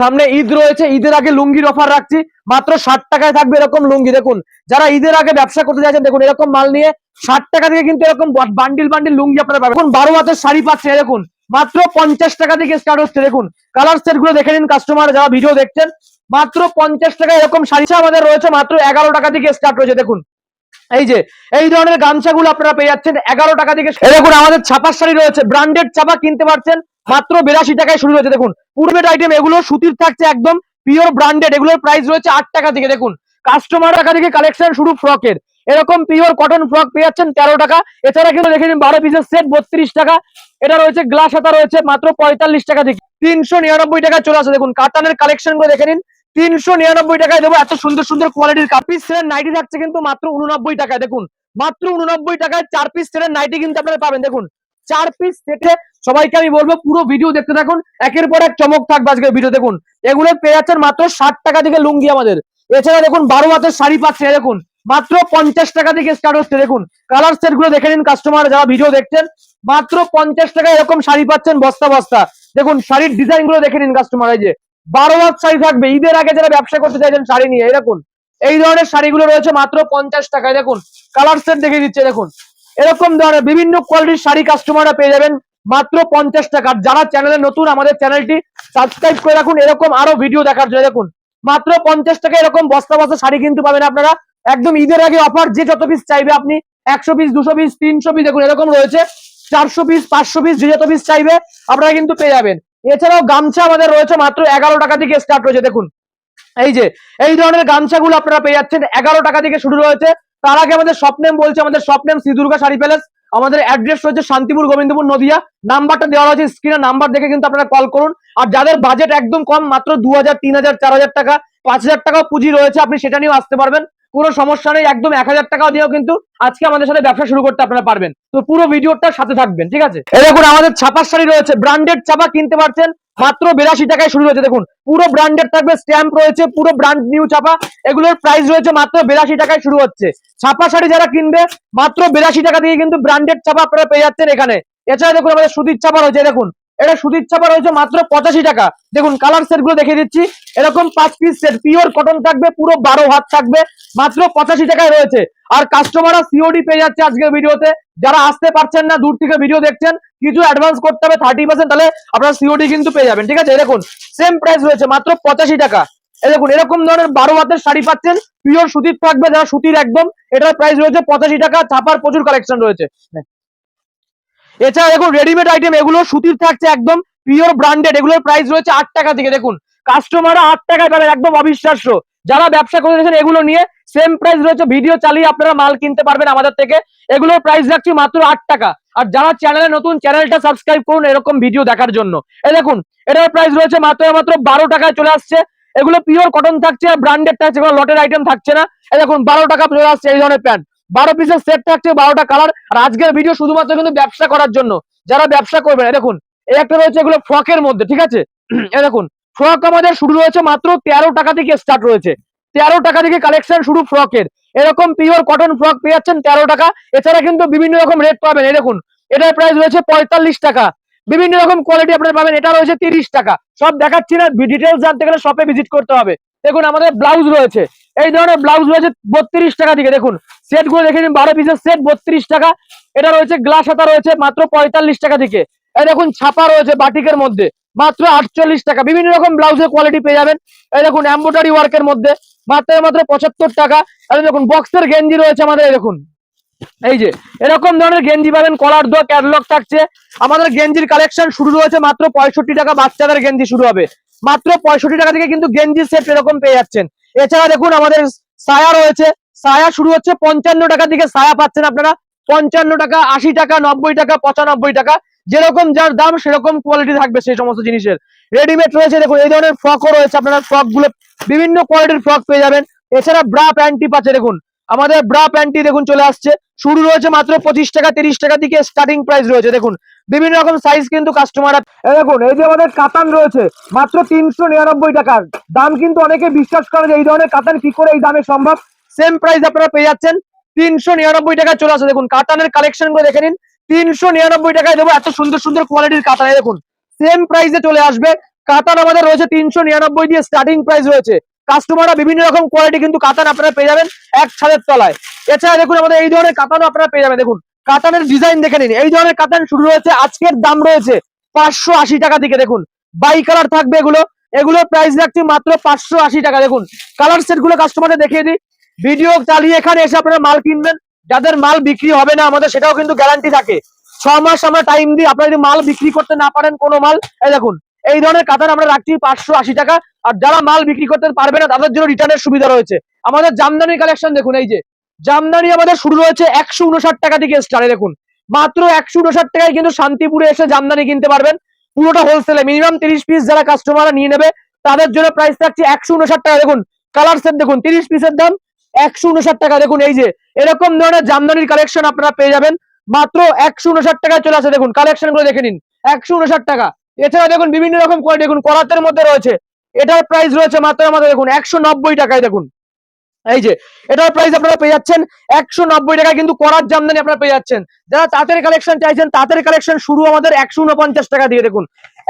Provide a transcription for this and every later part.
সামনে ঈদ রয়েছে, ঈদের আগে লুঙ্গির অফার রাখছি, মাত্র ষাট টাকায় থাকবে এরকম লুঙ্গি। দেখুন, যারা ঈদের আগে ব্যবসা করতে যাচ্ছেন, দেখুন, এরকম মাল নিয়ে ষাট টাকা থেকে কিন্তু এরকম বান্ডিল বান্ডিল লুঙ্গি আপনারা পাবেন। এখন বারো হাতের শাড়ি পাচ্ছে দেখুন, মাত্র পঞ্চাশ টাকা থেকে স্টার্ট হচ্ছে, দেখুন। কালার সেটগুলো দেখে নিন কাস্টমার যারা ভিডিও দেখছেন, মাত্র পঞ্চাশ টাকা এরকম শাড়ি আমাদের রয়েছে, মাত্র এগারো টাকা থেকে স্টার্ট হয়েছে, দেখুন। এই যে, এই ধরনের গামছাগুলো আপনারা পেয়ে যাচ্ছেন, এগারো টাকা থেকে দেখুন, আমাদের ছাপার শাড়ি রয়েছে ব্র্যান্ডেড ছাপা কিনতে পারছেন মাত্র বিরাশি টাকায় শুরু হয়েছে, দেখুন। পূর্বের আইটেম এগুলো সুতির থাকছে একদম পিওর ব্র্যান্ডেড এগুলোর প্রাইস রয়েছে আট টাকা থেকে, দেখুন। কাস্টমার টাকা থেকে কালেকশন শুরু ফ্রকের এরকম পিওর কটন ফ্রক পেয়ে যাচ্ছেন তেরো টাকা। এছাড়া কিন্তু দেখে নিন, বারো পিসের সেট বত্রিশ টাকা। এটা রয়েছে গ্লাস হাতা রয়েছে মাত্র পঁয়তাল্লিশ টাকা থেকে। তিনশো নিরানব্বই টাকা চলে আসে, দেখুন। কাতানের কালেকশনগুলো দেখে নিন। তিনশো নিরানব্বই টাকায় দেবো, এত সুন্দর সুন্দর কোয়ালিটির কাপিস সেটের নাইটি থাকছে কিন্তু মাত্র উননব্বই টাকায়, দেখুন। মাত্র উননব্বই টাকায় চার পিস সেটের নাইটি কিন্তু আপনারা পাবেন, দেখুন। চার পিস সেটে সবাইকে আমি বলব, পুরো ভিডিও দেখতে থাকুন। একের পর এক চমক থাকবে আজকে ভিডিও দেখুন। এগুলো পেয়ে যাচ্ছেন মাত্র ষাট টাকা থেকে লুঙ্গি আমাদের। এছাড়া দেখুন, বারো হাতের শাড়ি পাচ্ছে দেখুন। মাত্র পঞ্চাশ টাকা থেকে স্টার্ট হচ্ছে, দেখুন। কালার সেটগুলো দেখে নিন কাস্টমার যারা ভিডিও দেখছেন। মাত্র পঞ্চাশ টাকা এরকম শাড়ি পাচ্ছেন বস্তা বস্তা। দেখুন, শাড়ির ডিজাইনগুলো দেখে নিন কাস্টমার এই যে। বারো হাত শাড়ি থাকবে। ঈদের আগে যারা ব্যবসা করতে চাইছেন শাড়ি নিয়ে এরকম এই ধরনের শাড়িগুলো রয়েছে মাত্র পঞ্চাশ টাকায়, দেখুন। কালার সেট দেখে দিচ্ছে, দেখুন। এরকম ধরনের বিভিন্ন কোয়ালিটির শাড়ি কাস্টমাররা পেয়ে যাবেন। মাত্র পঞ্চাশ টাকা। আর যারা চ্যানেলে নতুন, আমাদের চ্যানেলটি সাবস্ক্রাইব করে রাখুন। এরকম আরও ভিডিও দেখার জন্য দেখুন। মাত্র পঞ্চাশ টাকা এরকম বস্তা বস্তা শাড়ি কিন্তু পাবেন আপনারা। একদম ঈদের আগে অফার যে যত পিস চাইবে আপনি একশো পিস দুশো পিস তিনশো পিস দেখুন এরকম রয়েছে। চারশো পিস পাঁচশো পিস যে যত পিস চাইবে আপনারা কিন্তু পেয়ে যাবেন। এছাড়াও গামছা আমাদের রয়েছে মাত্র এগারো টাকা থেকে স্টার্ট রয়েছে দেখুন। এই যে, এই ধরনের গামছাগুলো আপনারা পেয়ে যাচ্ছেন। এগারো টাকা থেকে শুরু রয়েছে। তার আগে আমাদের স্বপ্নেম বলছে, আমাদের স্বপ্নেম শ্রী শাড়ি প্যালেস আমাদের অ্যাড্রেস রয়েছে শান্তিপুর গোবিন্দপুর নদিয়া। নাম্বারটা দেওয়া রয়েছে স্ক্রিনে নাম্বার দেখে কিন্তু আপনারা কল করুন। আর যাদের বাজেট একদম কম, মাত্র দু হাজার তিন হাজার চার হাজার টাকা পাঁচ হাজার টাকা পুঁজি রয়েছে, আপনি সেটা নিয়েও আসতে পারবেন। কোনো সমস্যা নেই, একদম এক হাজার টাকা দিয়েও কিন্তু আজকে আমাদের সাথে ব্যবসা শুরু করতে আপনারা পারবেন। তো পুরো ভিডিওটার সাথে থাকবেন, ঠিক আছে? দেখুন, আমাদের ছাপার শাড়ি রয়েছে ব্র্যান্ডেড ছাপা কিনতে পারছেন, মাত্র বিরাশি টাকায় শুরু হয়েছে। দেখুন, পুরো ব্র্যান্ডেড থাকবে স্ট্যাম্প রয়েছে, পুরো ব্র্যান্ড নিউ ছাপা, এগুলোর প্রাইস রয়েছে মাত্র বিরাশি টাকায় শুরু হচ্ছে। ছাপা শাড়ি যারা কিনবে, মাত্র বিরাশি টাকা দিয়ে কিন্তু ব্র্যান্ডেড ছাপা আপনারা পেয়ে যাচ্ছেন এখানে। এছাড়া দেখুন, আমাদের সুতির ছাপা রয়েছে দেখুন। এটা সুতির ছাপা রয়েছে মাত্র পঁচাশি টাকা। দেখুন কালার সেটগুলো দেখে দিচ্ছি। এরকম পাঁচ পিস সেট পিওর কটন থাকবে, পুরো বারো হাত থাকবে, মাত্র পঁচাশি টাকায় রয়েছে। আর কাস্টমাররা সিওডি পেয়ে যাচ্ছে আজকের ভিডিওতে। যারা আসতে পারছেন না, দূর থেকে ভিডিও দেখছেন, কিছু অ্যাডভান্স করতে হবে থার্টি পার্সেন্ট তাহলে আপনারা সিওডি কিন্তু পেয়ে যাবেন, ঠিক আছে? দেখুন সেম প্রাইস রয়েছে, মাত্র পঁচাশি টাকা। দেখুন, এরকম ধরনের বারো হাতের শাড়ি পাচ্ছেন পিওর সুতির থাকবে, যারা সুতির একদম, এটার প্রাইস রয়েছে পঁচাশি টাকা, ছাপার প্রচুর কালেকশন রয়েছে। এছাড়া দেখুন রেডিমেড আইটেম এগুলো সুতির থাকছে একদম পিওর ব্র্যান্ডেড এগুলোর প্রাইস রয়েছে আট টাকা থেকে। দেখুন কাস্টমাররা আট টাকায় পাবেন, একদম অবিশ্বাস্য। যারা ব্যবসা করে রেখেছেন এগুলো নিয়ে সেম প্রাইস রয়েছে ভিডিও চালিয়ে আপনারা মাল কিনতে পারবেন আমাদের থেকে। এগুলোর প্রাইস রাখছি মাত্র আট টাকা। আর যারা চ্যানেলে নতুন চ্যানেলটা সাবস্ক্রাইব করুন এরকম ভিডিও দেখার জন্য। এই দেখুন, এটার প্রাইস রয়েছে মাত্র মাত্র বারো টাকায় চলে আসছে। এগুলো পিওর কটন থাকছে, আর ব্র্যান্ডেড থাকছে লটের আইটেম থাকছে না। এই দেখুন, বারো টাকা চলে আসছে এই ধরনের প্যান্ট বারো পিসের সেট থাকছে, বারোটা কালার আর আজকের ভিডিও শুধুমাত্র কিন্তু ব্যবসা করার জন্য। যারা ব্যবসা করবেন দেখুন, এই একটা রয়েছে এগুলো ফ্রকের মধ্যে, ঠিক আছে? দেখুন, ফ্রক আমাদের শুরু রয়েছে মাত্র তেরো টাকা থেকে স্টার্ট রয়েছে। তেরো টাকা থেকে কালেকশন শুরু ফ্রকের। এরকম পিওর কটন ফ্রক পেয়ে যাচ্ছেন তেরো টাকা। এছাড়া কিন্তু বিভিন্ন রকম রেট পাবেন দেখুন, এটার প্রাইস রয়েছে পঁয়তাল্লিশ টাকা। বিভিন্ন রকম কোয়ালিটি আপনারা পাবেন, এটা রয়েছে তিরিশ টাকা। সব দেখাচ্ছি না ডিটেলস জানতে গেলে শপে ভিজিট করতে হবে। দেখুন, আমাদের ব্লাউজ রয়েছে। এই ধরনের ব্লাউজ রয়েছে বত্রিশ টাকা থেকে দেখুন। সেটগুলো দেখে নিন, বারো পিসের সেট বত্রিশ টাকা। এটা রয়েছে গ্লাস হাতা রয়েছে মাত্র পঁয়তাল্লিশ টাকা থেকে এই দেখুন, ছাপা রয়েছে বাটিকের মধ্যে, মাত্র আটচল্লিশ টাকা। বিভিন্ন রকম ব্লাউজের কোয়ালিটি পেয়ে যাবেন। এই দেখুন এম্বোটারি ওয়ার্কের মধ্যে, মাত্র মাত্র পঁচাত্তর টাকা। এই দেখুন বক্সের গেঞ্জি রয়েছে আমাদের, এই দেখুন। এই যে, এরকম ধরনের গেঞ্জি পাবেন, কলার দোয়া ক্যাটলগ থাকছে। আমাদের গেঞ্জির কালেকশন শুরু রয়েছে মাত্র পঁয়ষট্টি টাকা, বাচ্চাদের গেঞ্জি শুরু হবে। মাত্র পঁয়ষট্টি টাকা থেকে কিন্তু গেঞ্জি সেট এরকম পেয়ে যাচ্ছেন। এছাড়া দেখুন আমাদের সায়া রয়েছে। সায়া শুরু হচ্ছে পঞ্চান্ন টাকা থেকে সায়া পাচ্ছেন আপনারা। পঞ্চান্ন টাকা, আশি টাকা, নব্বই টাকা, পঁচানব্বই টাকা। যেরকম যার দাম, সেরকম কোয়ালিটি থাকবে সেই সমস্ত জিনিসের। রেডিমেড রয়েছে। দেখুন, এই ধরনের ফ্রকও রয়েছে। আপনারা ফ্রকগুলো বিভিন্ন কোয়ালিটির ফ্রক পেয়ে যাবেন। এছাড়া ব্রা প্যান্টি পাচ্ছে। দেখুন, আমাদের ব্রা প্যান্টি দেখুন চলে আসছে। শুরু রয়েছে মাত্র পঁচিশ টাকা, তিরিশ টাকা থেকে স্টার্টিং প্রাইস রয়েছে। দেখুন বিভিন্ন রকম সাইজ কিন্তু কাস্টমার দেখুন, এই যে আমাদের কাতান রয়েছে, মাত্র তিনশো নিরানব্বই টাকার। দাম কিন্তু অনেকে বিশ্বাস করে যে এই ধরনের কাতান কি করে এই দামে সম্ভব? সেম প্রাইস আপনারা পেয়ে যাচ্ছেন, তিনশো নিরানব্বই টাকায় চলে আসে দেখুন, কাতানের কালেকশনগুলো দেখে নিন। তিনশো নিরানব্বই টাকায় দেবো, এত সুন্দর সুন্দর কোয়ালিটির কাতান। দেখুন সেম প্রাইসে চলে আসবে। কাতান আমাদের রয়েছে তিনশো নিরানব্বই দিয়ে স্টার্টিং প্রাইস রয়েছে কাস্টমাররা বিভিন্ন রকম কোয়ালিটি কিন্তু কাতান আপনারা পেয়ে যাবেন এক ছাদের তলায়। এছাড়া দেখুন, আমাদের এই ধরনের কাতানও আপনারা পেয়ে যাবেন। দেখুন কাতানের ডিজাইন দেখে নিন। এই ধরনের কাতান শুরু রয়েছে আজকের দাম রয়েছে পাঁচশো আশি টাকা থেকে দেখুন। বাই কালার থাকবে এগুলো। এগুলো প্রাইস রাখছি মাত্র পাঁচশো আশি টাকা। দেখুন কালার সেটগুলো কাস্টমারদের দেখিয়ে দিই। ভিডিও চালিয়ে এখানে এসে আপনারা মাল কিনবেন। যাদের মাল বিক্রি হবে না আমাদের, সেটাও কিন্তু গ্যারান্টি থাকে। ছ মাস আমরা টাইম দিই, আপনারা যদি মাল বিক্রি করতে না পারেন কোনো মাল, এই দেখুন, এই ধরনের কাতান আমরা রাখছি পাঁচশো আশি টাকা। আর যারা মাল বিক্রি করতে পারবে না, তাদের জন্য রিটার্নের সুবিধা রয়েছে। আমাদের জামদানি কালেকশন দেখুন, এই যে জামদানি আমাদের শুরু রয়েছে একশো উনষাট টাকা থেকে স্টারে দেখুন। মাত্র একশো উনষাট টাকায় কিন্তু শান্তিপুরে এসে জামদানি কিনতে পারবেন। পুরোটা হোলসেলে মিনিমাম তিরিশ পিস যারা কাস্টমাররা নিয়ে নেবে, তাদের জন্য প্রাইস থাকছে একশো উনষাট টাকা। দেখুন কালার সেট দেখুন, তিরিশ পিসের দাম একশো উনষাট টাকা। দেখুন, এই যে, এরকম ধরনের জামদানির কালেকশন আপনারা পেয়ে যাবেন। মাত্র একশো উনষাট টাকায় চলে আসে। দেখুন কালেকশনগুলো দেখে নিন। একশো উনষাট টাকা। এছাড়া দেখুন, বিভিন্ন রকম দেখুন, করাতের মধ্যে রয়েছে। এটার প্রাইস রয়েছে মাত্র আমাদের, দেখুন, একশো নব্বই টাকায়। দেখুন এই যে, এটার প্রাইস আপনারা পেয়ে যাচ্ছেন একশো নব্বই টাকা কিন্তু করার জামদানি আপনারা পেয়ে যাচ্ছেন। যারা তাঁতের কালেকশন চাইছেন, তাঁতের কালেকশন শুরু আমাদের একশো উনপঞ্চাশ টাকা দিয়ে দেখুন।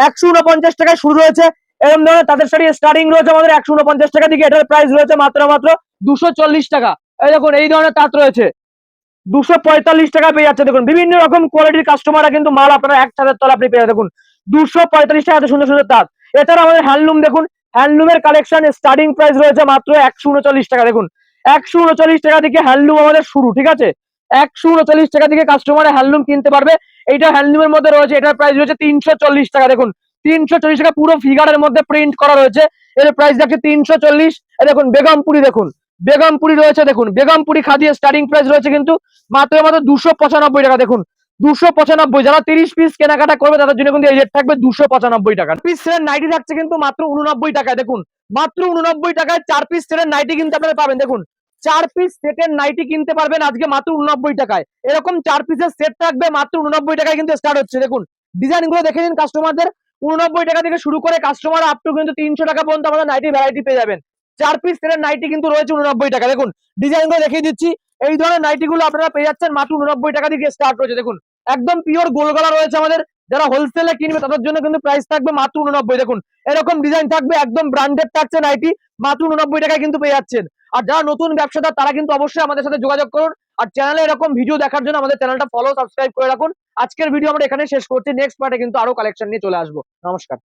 একশো উনপঞ্চাশ টাকায় শুরু রয়েছে, এরকম ধরনের তাঁতের শাড়ি স্টার্টিং রয়েছে আমাদের একশো উনপঞ্চাশ টাকা থেকে এটার প্রাইস রয়েছে মাত্র মাত্র দুশো চল্লিশ টাকা। এই দেখুন, এই ধরনের তাঁত রয়েছে। দুশো পঁয়তাল্লিশ টাকা পেয়ে যাচ্ছে, দেখুন। বিভিন্ন রকম কোয়ালিটির কাস্টমাররা কিন্তু মাল আপনারা এক ছাদের তলা আপনি পেয়ে দেখুন দুশো পঁয়তাল্লিশ টাকা সুন্দর সুন্দর তাঁত। এছাড়া আমাদের হ্যান্ডলুম দেখুন হ্যান্ডলুমের কালেকশন স্টার্টিং প্রাইস রয়েছে মাত্র একশো উনচল্লিশ টাকা। দেখুন, একশো উনচল্লিশ টাকা থেকে হ্যান্ডলুম আমাদের শুরু, ঠিক আছে? একশো উনচল্লিশ টাকা থেকে কাস্টমার হ্যান্ডলুম কিনতে পারবে। এইটা হ্যান্ডলুমের মধ্যে রয়েছে, এটার প্রাইস রয়েছে তিনশো চল্লিশ টাকা। দেখুন, তিনশো চল্লিশ টাকা পুরো ফিগারের মধ্যে প্রিন্ট করা রয়েছে। এর প্রাইস দেখছে তিনশো চল্লিশ। দেখুন, বেগমপুরি দেখুন, বেগমপুরি রয়েছে, দেখুন, বেগমপুরি খাদিয়ে স্টার্টিং প্রাইস রয়েছে কিন্তু মাত্র মাত্র দুশো পঁচানব্বই টাকা। দেখুন দুশো পঁচানব্বই, যারা তিরিশ পিস কেনাকাটা করবে, তাদের জন্য কিন্তু এই রেট থাকবে দুশো পঁচানব্বই টাকা। পিস সেটের নাইটি থাকছে কিন্তু মাত্র উননব্বই টাকায়, দেখুন। মাত্র উননব্বই টাকায় চার পিস সেটের নাইটি কিন্তু আপনারা পাবেন, দেখুন। চার পিস সেটের নাইটি কিনতে পারবেন আজকে মাত্র উননব্বই টাকায়। এরকম চার পিসের সেট থাকবে মাত্র উননব্বই টাকায় কিন্তু স্টার্ট হচ্ছে, দেখুন। ডিজাইনগুলো দেখে নিন কাস্টমারদের উননব্বই টাকা থেকে শুরু করে কাস্টমার আপ টু কিন্তু তিনশো টাকা পর্যন্ত আমাদের নাইটি ভ্যারাইটি পেয়ে যাবেন। চার পিস সেটের নাইটি কিন্তু রয়েছে উননব্বই টাকা। দেখুন ডিজাইনগুলো দেখিয়ে দিচ্ছি। এই ধরনের নাইটি গুলো আপনারা পেয়ে যাচ্ছেন মাত্র উননব্বই টাকা থেকে স্টার্ট রয়েছে দেখুন। একদম পিওর গোলগলা রয়েছে আমাদের। যারা হোলসেলে কিনবে, তাদের জন্য কিন্তু প্রাইস থাকবে মাত্র উননব্বই। দেখুন, এরকম ডিজাইন থাকবে, একদম ব্র্যান্ডেড থাকছে নাইটি মাত্র উননব্বই টাকায় কিন্তু পেয়ে যাচ্ছেন। আর যারা নতুন ব্যবসাদার, তারা কিন্তু অবশ্যই আমাদের সাথে যোগাযোগ করুন। আর চ্যানেলে এরকম ভিডিও দেখার জন্য আমাদের চ্যানেলটা ফলো সাবস্ক্রাইব করে রাখুন। আজকের ভিডিও আমরা এখানে শেষ করছি। নেক্সট পার্টে কিন্তু আরও কালেকশন নিয়ে চলে আসব। নমস্কার।